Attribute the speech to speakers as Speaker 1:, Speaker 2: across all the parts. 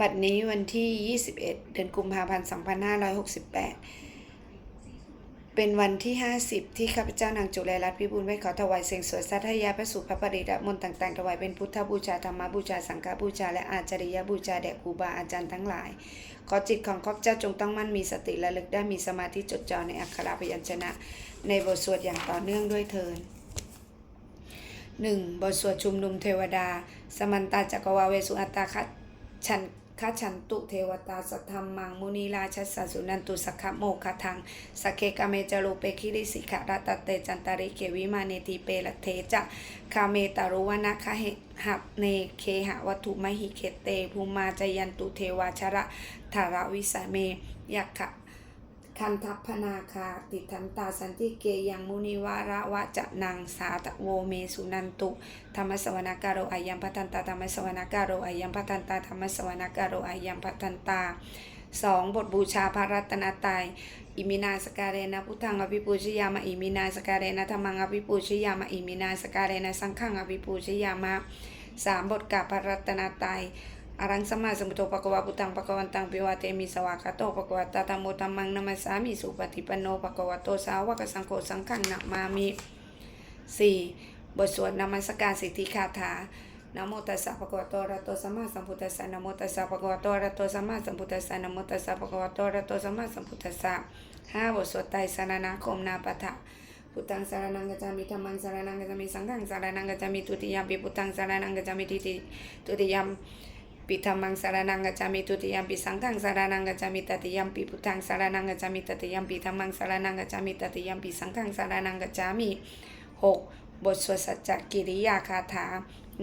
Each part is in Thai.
Speaker 1: บัดนี้วันที่ 21 เดือนกุมภาพันธ์ 2568 เป็นวันที่ 50 ที่ข้าพเจ้านางจุฬารัตน์พิบูลไว้ขอถวายเสียงสวดสัทยาพระสุภปริดมนต์ต่างๆ ถวายเป็นพุทธบูชาธรรมบูชา สังฆบูชา และอาจาริยบูชาแด่ครูบาอาจารย์ทั้งหลาย ขอจิตของข้าพเจ้าจงตั้งมั่นมีสติระลึกได้มีสมาธิจดจ่อในอักขระพยัญชนะ ในบทสวดอย่างต่อเนื่องด้วยเทินหนึ่งบทสวดชุมนุมเทวดา สมันตาจักรวาเวสุอัตตาคัจฉัน คัจฉันตุเทวตาสัทธรรมังมุนีราชสสสุนันตุสักขะโมคทังสกเคกะเมจโลเปคิริสิกะรัตเตจันตาริเกวิมาเนติเปละเทจะคาเมตารุวนะคะเหหับเนเคหะวัตถุมหิเคเตภูมาจยันตุเทวาชระธาระวิสาเมยักขะ คันทัพพนาคาติทันตาสันติเกยังมุนิวาระวะจะนังสาตะโวเมสุนันตุธรรมสวนาการโรอายัมพัทันตาธรรมสวนาการโรอายัมพัทันตาธรรมสวนาการโรอายัมพัทันตาสองบทบูชาพระรัตนตรัยอิมินาสการเรนะพุทธังอภิปูชยามะอิมินาสการเรนะธรรมังอภิปูชยามะอิมินาสการเรนะสังฆังอภิปูชยามะสามบทกาพระรัตนตรัย อรังสมมาสมุทโธปะกวาปุตังปะกวันตังปิวาเตมิสวากาโตปะกวาตาธรรมโมตัมมังนัมสสามิสุปฏิปันโนปะกวาโตสาวกสังโฆสังฆังนะมามิสี่บทสวดนมัสการสิทธิคาถานโมตัสสะภะคะวะโตระโตสัมมาสัมพุทธัสสะนโมตัสสะภะคะวะโตระโตสัมมาสัมพุทธัสสะนโมตัสสะภะคะวะโตระโตสัมมาสัมพุทธัสสะห้าบทสวดไตรสรณคมนาปะทะพุทธังสารนังกัจจามิธรรมังสารนังกัจจามิสังฆังสารนังกัจจามิทุติยมปิพุทธังสารนังกัจจามิทิติทุติยมปิธรรมังสารนังกัจจามิทุติยมปิสังฆังสาม ตติยมปิพุทธังสารนังกัจจามิตติยมปิธรรมังสารนังกัจจามิตติยมปิสังฆังสารนังกัจจามิหกบทสวดสัจจกิริยาคาถา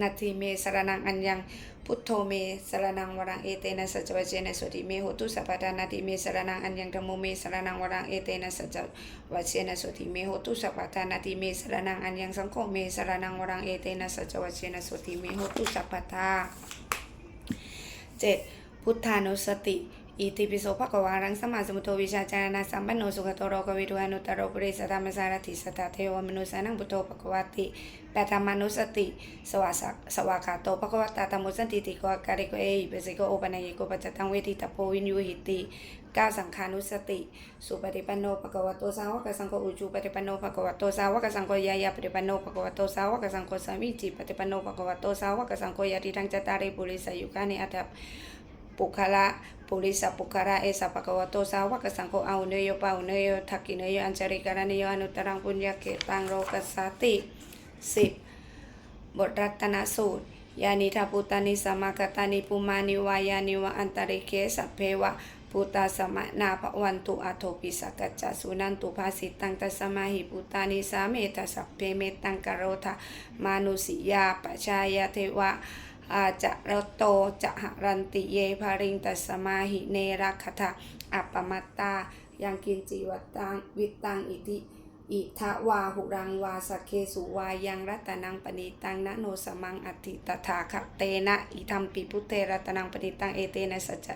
Speaker 1: นาทีเมสารนังอัญญังพุทโธเมสารนังวรังเอเตนะสัจวเจนะสุติเมโหตุสัพพทานาติเมสารนังอัญญังธรรมเมสารนังวรังเอเตนะสัจวเจนะสุติเมโหตุสัพพทานาติเมสารนังอัญญังสังโฆเมสารนังวรังเอเตนะสัจวเจนะสุติเมโหตุสัพพทา เจ็ดพุทธานุสติ อิติปิโสภะกวารังสมาสมุทโธวิชาจารณาสัมปันโนสุขโตโรกวิทูอนุตโรปุริสธรรมสารติสตาเทวมนุสานังพุทโธภะควาติแปดธรรมานุสติ สวาสสวากาโตภะควตาธรรมุสันติติโกอาการิโกเอหิเปสิโกโอปัญญิโกปัจจตังเวทิตาโพวินยูหิติ กาสังขานุสติ สุปฏิปันโนภะควโตสาวกสังโฆอุจูปฏิปันโนภะควโตสาวกสังโฆยายาปฏิปันโนภะควโตสาวกสังโฆสามิจิปฏิปันโนภะควโตสาวกสังโฆยะติทังจตาริปุริสายุคานิอัตถปุคละปุริสปุคระเอสปะกวโตสาวกสังโฆเอาเนโยปาเนโยทักกิเนโยอัญจริการเนโยอนุตรังปุญญาเกตังโรกัสสติสิบบทรัตนสูตรยานิทาปุตานิสมากตานิปุมานิวายานิวะอันตริเคสัพเพวะ พุตตาสมะนาภวันตุอัโทปิสกัจจสุนันตุภาสิตังตัสสมาหิพุตานิสาเมตสัพเพเมตังกโรธามานุสิยาปชายาเทวะอาจะระโตจะหรันติเยภาริงตัสมาหิเนรักขะอัปปมัตตายังกินจีวัตตังวิตตังอิติ อิทะวาหุรังวาสเคสุวายังรัตนังปณิตังนะโนสมังอติตถาคเตนะอิธรรมปิพุเตรัตนังปณิตังเอเตนะสัจจ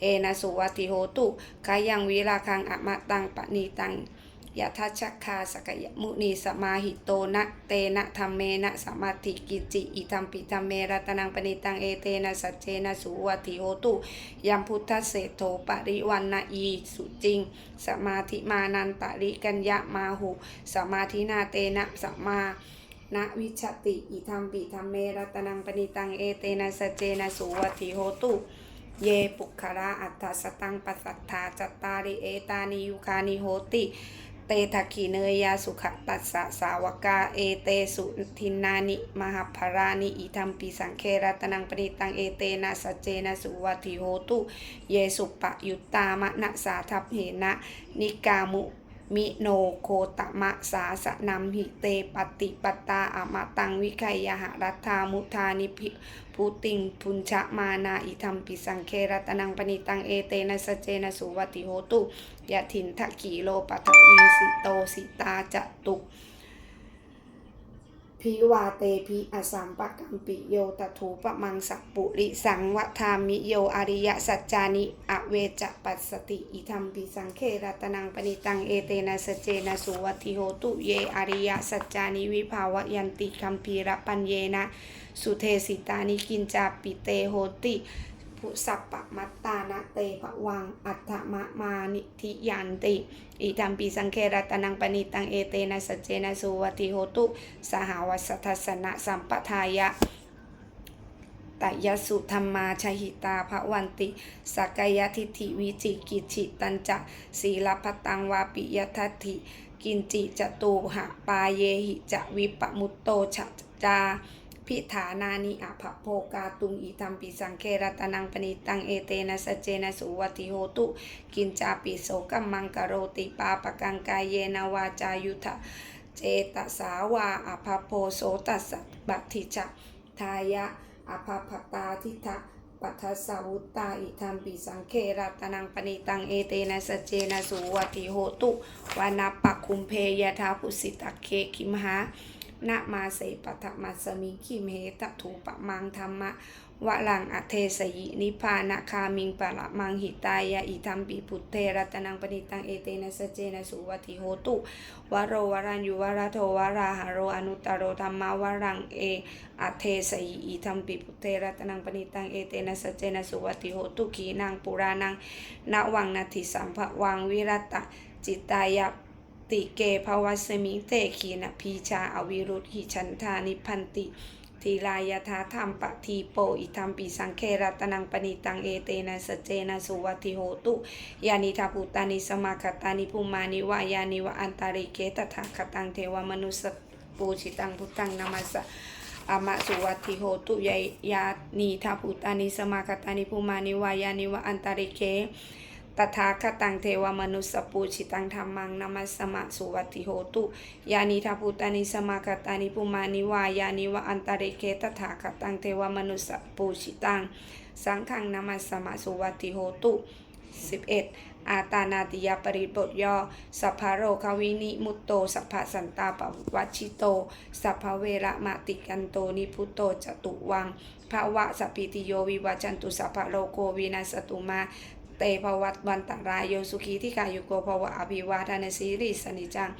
Speaker 1: เอนะสุวัติโหตุกายังวิราคังอมะตังปณิตัง ยะทัชชักคาสกยมุนีสมาหิโตนะเตนะธรรมเมนะสมาธิกิจิอิธรรมปิธรรมเมรัตนังปณิตังเอเตนะสัจเจนะสุวัติโหตุยัมพุทธเศโธปริวันนะอีสุจริง สมาธิมานันตริกัญญามาหุ สมาธินาเตนะสัมมานะวิชติอิธรรมปิธรรมเมรัตนังปณิตังเอเตนะสัจเจนะสุวัติโหตุเยปุคระอัตถสตังปัสสัทธาจัตตาริเอตานิยุคานิโหติ เตทคีเนยยาสุขตัสสะสาวกาเอเตสุทินนานิมหาภรานิอิธรรมปีสังเครัตนังปณิตังเอเตนะสเจนะสุวัติโหตุ เยสุปะยุตตามะนะสาทัพเหนะนิกามุ มิโนโคตมะสาสนัมหิเตปฏิปตาอมตังวิไคยหรัฐามุทานิพิภูติงพุญชะมานาอิธรรมปิสังเครัตนังปณิตังเอเตนะสเจนะสุวัติโหตุยะถินทะขีโลปัทวีสิโตสิตาจตุ พิวาเตพิอสัมปะกัมปิโยตถูปะมังสัปุริสังวทามิโยอริยสัจจานิ อเวจะปัสสติอิธรรมปิสังเครัตนังปณิตังเอเตนะสเจนะสุวัติโหตุเยอริยสัจจานิวิภาวยันติคัมภีระปัญเยนะ สุเทสิตานิกินจาปิเตโหติ พุสัพปะมัตตานะเตภวัง อัตมะมานิธิยันติ อิทัมปีสังเครตนังปณิตังเอเตนะสัจเจนะสุวัติโหตุ สหวัสทัสนะสัมปทายะตยสุธรรมาชหิตาภวันติ สักยทิฐิวิจิกิจิตันจะศีลพตังวาปิยทัตถิกินจิจตูหะปาเยหิจะวิปมุตโตฉะจา พิฐานานิอภโภกาตุงอิทัมปิสังเครตนังปณิตังเอเตนะสเจนะสุวัติโหตุ กินจาปิโสกัมมังกโรติปาปะกังกายเยนวาจายุทะเจตสาวาอภโพโสตัสบัติจะทายะอภพตาทิทะปัทสาวุตตาอิทัมปิสังเครัตนังปณิตังเอเตนะสเจนะสุวัติโหตุวานาปะคุมเพยทาภุสิตะเคคิมหา นะมาเสปัทมัสมิคิเมตถูปะมังธรรมะวะลังอเทสยินิพพานะคามิงปะละมังหิตายะอิทัมปิพุทเทรัตนังปณิตังเอเตนะสเจนะสุวัติโหตุวโรวรัญยุวรโทวราหโรอนุตตโรธรรมาวรังเออเทสยิอิทัมปิพุทเทรัตนังปณิตังเอเตนะสเจนะสุวัติโหตุขีนังปุรานังนวังนาทิสัมภวังวิรัตะจิตตายะ ติเกภวัสมิงเตขีนพีชาอวิรุธหิชันธานิพันติทีลายทาธรรมปะทีโปอิธรรมปิสังเครัตนังปณิตังเอเตนะสเจนะสุวัติโหตุยานิทาภูตานิสมาคตานิภูมานิวายานิวะอันตาริเกตถาคตังเทวมนุสปูชิตังพุทธังนามัสะอามะสุวัติโหตุยายานีทาภูตานิสมาคตานิภูมานิวายานิวะอันตาริเก ตถาคตังเทวมนุสปูชิตังธรรมังนามัสมะสุวัติโหตุ ยานิทาพุตานิสมาคตานิปุมานิวายานิวะอันตริเกตถาคตังเทวมนุสปูชิตัง สังฆังนามัสมะสุวัติโหตุ 11. อาตานาติยาปริบทย่อ สัพพโรควินิมุตโต สัพพสันตาปวัชิโต สัพพเวระมะติกันโต นิพุตโตจตุวังภาวะสัพพิติโยวิวัจันตุสัพพโลโกวินาสตุมา เตภวัตวันตรายโยสุขีที่กายุโกภวะอภิวาทานสีริสนิจัง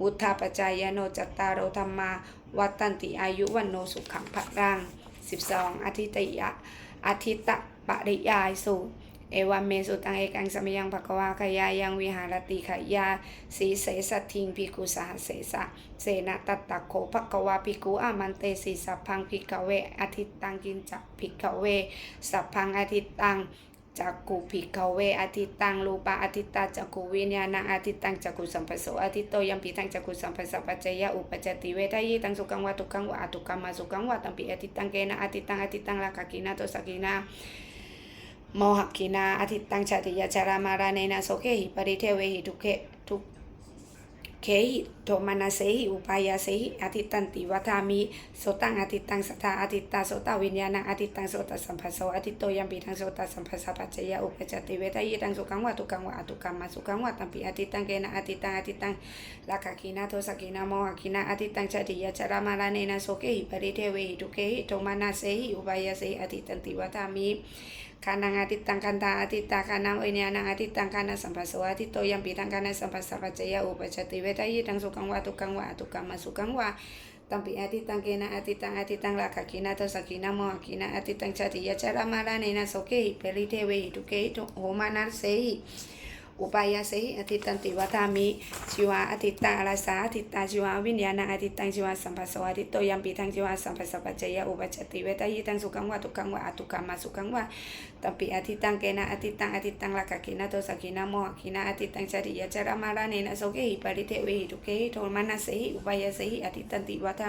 Speaker 1: วุทธาปจายโนจัตตารโรธรรมา วัตตันติอายุวันโนสุขังพรัง 12. อธิตยะอธิตะปริยายสูตรเอวัมเมสุตังเอกังสมยังภควาขยายังวิหารติขยาสีเสสทิงพิกุสหเสสะเสนะตัตตะโคภควาพิกุอามันเตสีสัพพังพิกเวอธิตตังกินจักพิกเว สัพพังอธิตตัง จักกุภิกขเวอทิตังรูปะอทิตาจักกุวิญญาณังอทิตังจักกุสัมปโสอทิโตยัมปิตังจักกุสัมปสัพพัจยะอุปจติเวทายตังสุขังวะทุกขังวะอทุกขังมาสุขังวะตัมปิอทิตังเกนะอทิตังอทิตังลากากินาโตสกินาโมหกินาอทิตังชาติยาชารามาราเนนะโสเกหิปริเทเวหิทุกเขทุก เคหิโทมานาเสหิอุปายาเสหิอาทิตตันติวัฏามิโสตังอาทิตตังสัทธาอาทิตตาโสตวิญญาณังอาทิตตังโสตสัมภัสโสอาทิตโตยัมปิทังโสตสัมภัสสะปัจจยะอุปจติเวทายตังสุขังวะทุกังวะอทุกขังมาสุขังวะตัมปิอาทิตตังเกนะอาทิตตังอาทิตตังลากากินาโทสกินาโมหกินาอาทิตตังชาติยาจารามาราเนนะโสเกหิปริเทเวหิทุเขหิโทมานาเสหิอุปายาเสหิอาทิตตันติวัฏามิ kanang atitang kanta atita kanang inyanang atitang kana sampaso atito yang pitang kana sampasa pacaya upacati wetayi tang sukang wa tukang wa tukang masukang wa tampi atitang kena atitang atitang lakakina to sakina mo akina atitang chati ya cara marane na soke perite we tuke to homanar sei อุปายาสิอธิตันติวัฏามิชีวาอธิตาอาลาสาอธิตาชีวาวิญญาณังอธิตังชีวาสัมปัสสวะอธิโตยัมปีทังชีวาสัมปัสสะปัจจยะอุปจจติเวทายตังสุขังวะทุกขังวะอทุกขังมาสุขังวะตัมปิอธิตังเกนะอธิตังอธิตังลากากินะโตสักินะโมหกินะอธิตังจริยจารามาราเนนะโสเกหิปริเทเวหิทุเกหิโทมานะเสหิ อุปายาสิอธิตันติวัฏามิกายโยอธิโตภพตปะอธิตากาวิญญาณังอธิตังกาสัมปัสสวะอธิโตยัมปีทังกาสัมปัสสปัจจยะอุปจติเวทายตังสุขังวะทุกขังวะอทุกขังมาสุขังวะตัมปิอธิตังเกนะอธิตังอธิตังลากกินาโตสกินาโมหกินาอธิตังชาติยจารมาราเนนะโสเกหิปริเทเวหิทุเกหิโทมานาสหิอุปายาสหิอธิตันติวัฏา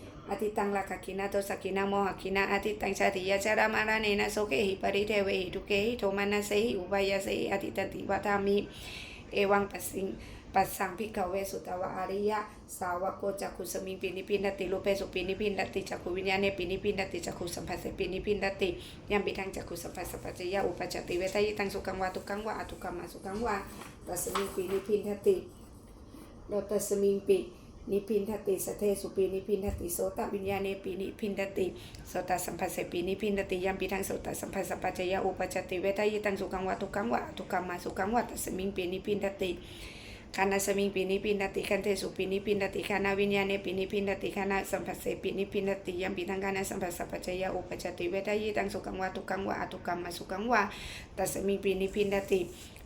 Speaker 1: อธิตังลากากินาโตสกินาโมหกินาอธิตังชาติยาจารามาราเนนะโสเกหิปริเทเวหิทุเกหิโทมานาเสหิอุปายาเสหิอธิตันติวัฏามิเอวังปัสสิงปัสสังพิกเวสุตวะอริยะสาวกโกจักขุสมิงปินิพินติรูเปสุปินิพินติจักขุวิญญาณเนปินิพินติจักขุสัมผัสเสปินิพินติยัมปิทังจักขุสัมผัสสปัจจยะอุปจติเวทายตังสุกังวาตุกังวาอตุกัมมาสุกังวาตัสมิงปินิพินติโลตัสมิงปิ นิพินทติสเทสุปีนิพินทติโสตวิญญาณเนปีนิพินทติโสตสัมผัสเสปีนิพินทติยัมปิทังโสตสัมผัสสปปัจจยอุปจติเวทายตังสุกังวาตุกังวาอตุกัมมาสุกังวาตัสมิงปีนิพินทติคานสมิงปินิพินดติคันเทสุปินิพินดติคานวิญญาณเนปินิพินดติคานสัมผัสเสปินิพินดติยัมปิทังคานสัมผัสสัพพจยะอุปจติเวทายตังสุกังวาตุกังวาอตุกัมมาสุกังวาตัสมิงปินิพินดติชีวายะปินิพินทัติ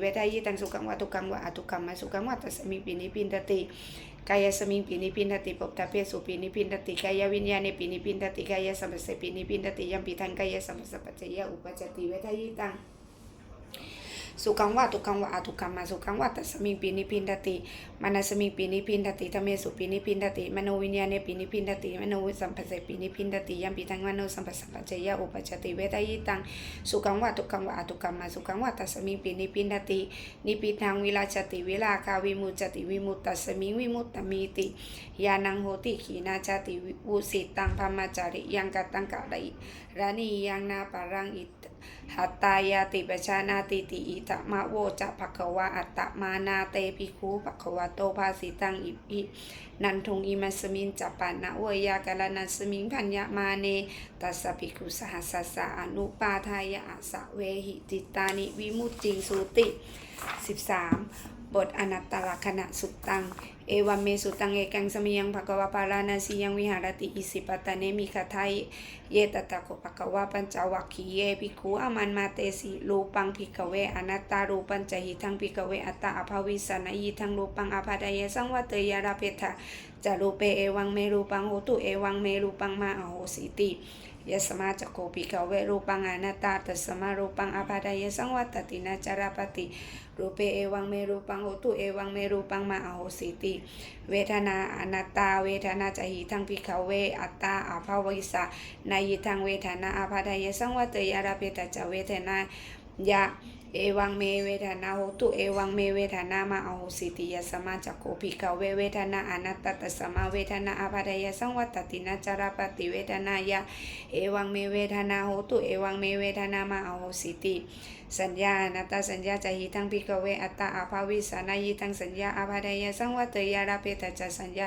Speaker 1: เวทายตังสุกังวาตุกังวาอตุกัมมาสุกังวาตัสมิงปินิพินดติกายสมิงปินิพินดติปปตาเพสุปินิพินดติกายวิญญาณปินิพินดติกายสัมปเสปินิพินดติยัมปิทังกายสัมปสปัจจยะอุปจจติเวทายิตัง สุขังวะทุกขังวะอทุกขังมาสุขังวะตัสมิงปินิพินดติมานาสมิงปินิพินดติธรรมเมสุปินิพินดติมโนวิญญาณปินิพินดติมโนสัมปเสปินิพินดติยัมปิทังมโนสัมปสปัจจยะอุปจติเวทายิตังสุขังวะทุกขังวะอทุกขังมาสุขังวะตัสมิงปินิพินดตินิพิทังวิลาชติวิลาคาวิมุจจติวิมุตตัสมิงวิมุตตมีติยานังโหติขีนาจติวุสิตังพมจาริยังกตังกะไดรานียังนาปารังอิต หัตตายาติปชานาติติอิตมะโวจะภควะอัตตมานาเตปิคูภควะโตภาสิตังอิปินันทุงอิมัสมินจัปปานะเวยากาลนัสมิงพัญญามาเนตัสสะภิกุสหัสสะอนุปาทายะสะเวหิจิตตานิวิมุตติงสุติ 13 บทอนัตตลักษณะสุตตัง เอวามเมสุตังเอกังสมิยังภะกวาปารานาสียังวิหารติอิสิปตะเนมิคาไทยเยตตะโกภะกวาปัญจวัคคีเยภิกขุอามันมาเตสิรูปังภิกขเวอนัตตารูปัญจหิทังภิกขเวอัตตาอภาวิสนายิทังรูปังอภาดายสังวัตยาราเพทะจารูเปเอวังเมรูปังโหตุเอวังเมรูปังมาอโหสิติ ยสมาจักโกปิกขเวรูปังอนัตตาตัสมารูปังอภาดายสังวัตตินาจารปติรูเปเอวังเมรูปังโหตุเอวังเมรูปังมาอโหสิติ เวทนาอนัตตา เวทนาจะหิทังพิกขเวอัตตาอาภาวิสานายิทังเวทนาอภาทายสังวัตยาราเปตจะเวทนายะ เอวังเมเวทนาโหตุเอวังเมเวทนามาอโหสิติยสมาจักโกภิกขเวเวทนาอนัตตตัสมาเวทนาอภาทายสังวัตตินาจาราปติเวทนายะเอวังเมเวทนาโหตุเอวังเมเวทนามาอโหสิติสัญญานัตตาสัญญาจะหิทังพิกเวอัตตาอาภาวิสานายิทังสัญญาอาภาดายสังวัตยาราเปตจะสัญญา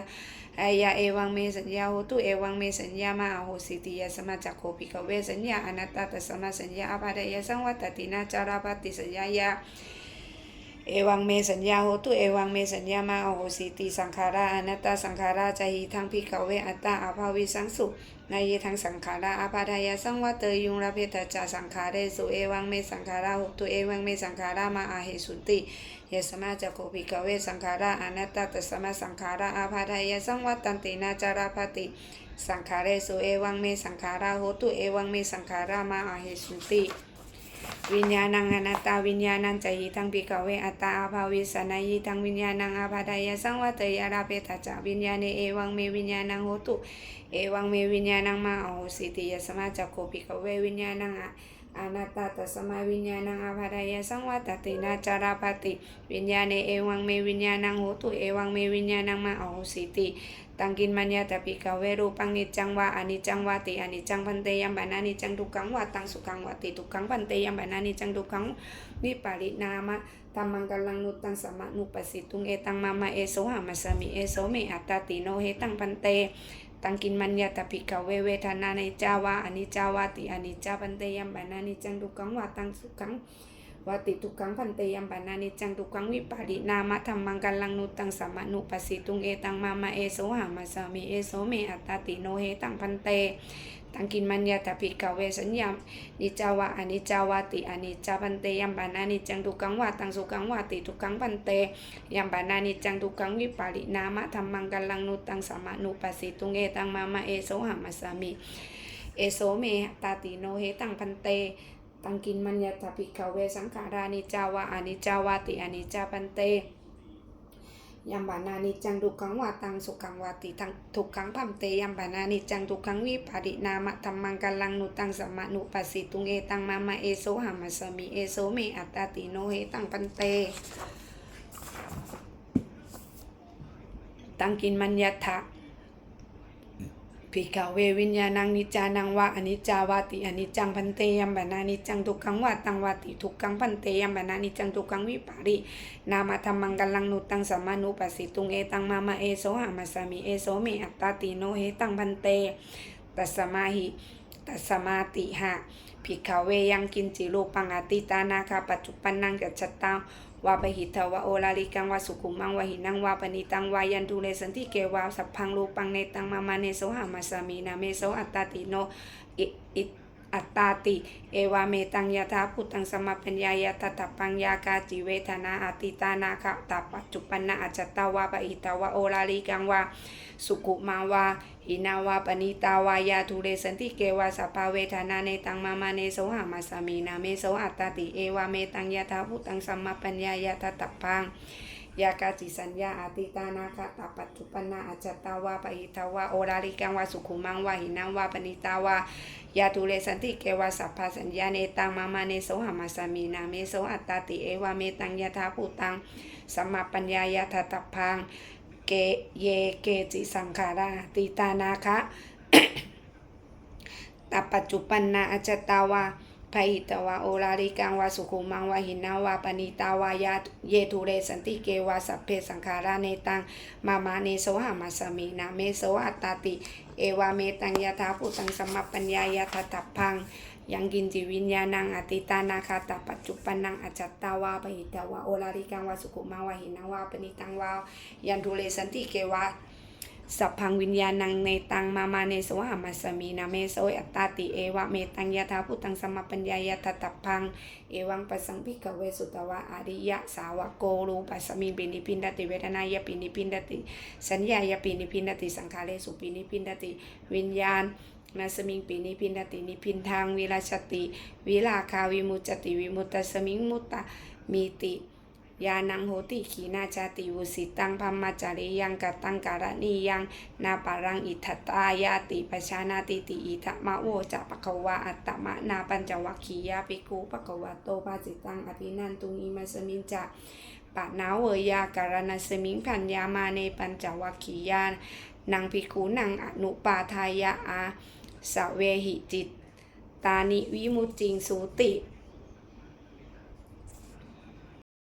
Speaker 1: อายาเอวังเมสัญญาโหตุเอวังเมสัญญามาอโหสิติยสมาจักโคปิกเวสัญญาอนัตตาตสมาสัญญาอาภาดายสังวัตตินาจาราปติสัญญายา เอวังเมสัญญาโหตุเอวังเมสัญญามาอโหสิติสังขาราอนัตตาสังขาราจะหิทังพิกเวอัตตาอาภาวิสังสุนายทังสังขาราอาภาทายาสังวัตยุงราเพตจาสังขาเรสุเอวังเมสังขาราโหตุเอวังเมสังขารามาอาเหสุติยสมาจักโคพิกเวสังขาราอนัตตาตสมาสังขาราอาภาทายาสังวัตตันตินาจาราภติสังขาเรสุเอวังเมสังขาราโหตุเอวังเมสังขารามาอาเหสุติ วิญญาณังอนัตตาวิญญาณังจะหิทังปิกเวอัตตาอาภาวิสนายิทังวิญญาณังอาภาทายาสังวัตยาราเปตจาวิญญาณเอวังเมวิญญาณังโหตุ เอวังเมวิญญาณังมาอโหสิติยสมาจักโคปิกเววิญญาณังอะอนัตตาตสมาวิญญาณังอาภาทายาสังวัตตินาจาราปติ วิญญาณเอวังเมวิญญาณังโหตุเอวังเมวิญญาณังมาอโหสิติ ตังกินมัญญาตปิกเวรูปังนิจังวาอานิจังวาติอานิจังพันเตยัมปานานิจังทุกขังวาตังสุขังวาติทุกขังพันเตยัมปานานิจังทุกขังวิปารินามะธรรมังกัลลังนุตังสมะนุปสิตุงเอตังมามาเอโสหามาสมิเอโสเมอัตตาติโนเฮตังพันเตตังกินมัญญาตปิกเวเวทนาในจาวาอานิจาวาติอานิจาพันเตยัมปานานิจจังทุกขังวาตังสุขัง วาติทุกขังพันเตยัมปานานิจังทุกขังวิปารินามะธรรมังกัลลังนุตังสัมะนุปัสสิตุงเอตังมามาเอโสหามาสามิเอโสเมอัตตาติโนเฮตังพันเตตังกินมัญญาตปิกเวสัญญามนิจาวะอนิจาวาติอนิจาพันเตยัมปานานิจังทุกขังวาตังสุขังวาติทุกขังพันเตยัมปานานิจังทุกขังวิปารินามะธรรมังกัลลังนุตังสัมะนุปัสสิตุงเอตังมามาเอโสหามาสามิเอโสเมอัตตาติโนเฮตังพันเต ตังกินมัญญาตปิกเวสังขารานิจาวะอนิจาวาติอนิจาพันเตยัมบานานิจังดุขังวาตังสุขังวาติทังทุกขังพัมเตยัมบานานิจังทุกขังวิปารินามะธรรมังกัลลังนุตังสัมมานุปัสสิตุงเอตังมามาเอโสหัมมัสสมิเอโสเมอัตตาติโนเหตังปันเต ตังกินมัญญทะ ภิกขเววิญญาณังนิจานังวะอนิจจาวาติอนิจจังพันเตยัมบานานิจจังทุกขังวาตังวาติทุกขังพันเตยัมบานานิจจังทุกขังวิปารินามธรรมังกัลลังนุตังสัมมานุปัสสิตุงเอตังมามาเอโสหามาสามิเอโสเมอัตตาติโนเหตังพันเตตัสมาหิตัสมาติหะภิกขเวยังกินจิรูปังอติตานาคาปัจจุปันนังกัจจตา วาปหิตวะโอลาลิกังวาสุขุมังวาหินังวาปนิตังวายันตุเลสันติเกวาสัพพังรูปังเนตังมามาเนโสหามาสามีนาเมโสอัตตาติโนอิ อัตตาติ เอวาเมตังยะถาพุตังสมปปัญญายะตถปังยากาจิเวทนาอติตานาคะตาปัจจุปันนาอัจตาวาปหิตาวะโอลาลิกังวาสุขุมาวาหินาวาปณิตาวายาทุเลสันติเกวาสัพพาเวทนาเนตังมามาเนโสหามาสามีนาเมโสอัตตาติ เอวาเมตังยะถาพุตังสมปปัญญายะตถปัง ยากาจิสัญญาอาติตานาคตาปัจจุปนาอาจตตาวาปอิตาวาโอราลิกังวาสุขุมังวาหินังวาปณิตาวายาตุเลสันติเกวาสัพพสัญญาเนตังมามาเนโสหามาสามีนาเมโสอัตตาติเอวาเมตังยะถาภูตังสัมมาปัญญายะทัตพังเกเยเกจิสังขาราติตานาคะตาปัจจุปันนาอาจตาวา พหิตวาโอลาลิกังวาสุขุมังวาหินาวาปณิตาวายาเยทุเรสันติเกวาสัพเพสังขาราเนตังมามาเนโสหามาสมีนาเมโสอัตตาติ เอวาเมตังยะถาภูตังสมปัญญายะทัตพังยังกินจิวิญญาณังอติตานาคาตาปัจจุปนังอจัตตาวาปหิตาวาโอลาลิกังวาสุขุมังวาหินาวาปณิตังวายันทุเรสันติเกวา สัพพังวิญญาณังในตังมามาเนโสหามัสมีนาเมโสอัตตาติเอวะเมตังยะถาพุตังสมปัญญายะทัตพัง เอวังปัสสังพิกเวสุตวะอริยะสาวกโกรูปัสสมิปินิพินดติเวทนายะปินิพินดติ สัญญายะปินิพินดติสังขารเลสุปินิพินดติวิญญาณนาสมิงปินิพินตินิพินทางวิราชติ วิลาคาวิมุจติวิมุตตสมิงมุตตมีติ ยานังโหติขีนาจาติวุสิตังพัมมาจาริยังกตังการณียังนาปารังอิทัตตายาติปชานาติติอิทะมะโวจะปะควะอัตตมะนาปัญจวัคคียาปิกูปะควะโตภาสิตังอภินันตุงอิมัสมิงจะปะนาวเวยาการณสมิงพันยามาเนปัญจวัคคียานังปิกูนังอนุปาทายะอาสเวหิจิต ตานิวิมุตติงสูติ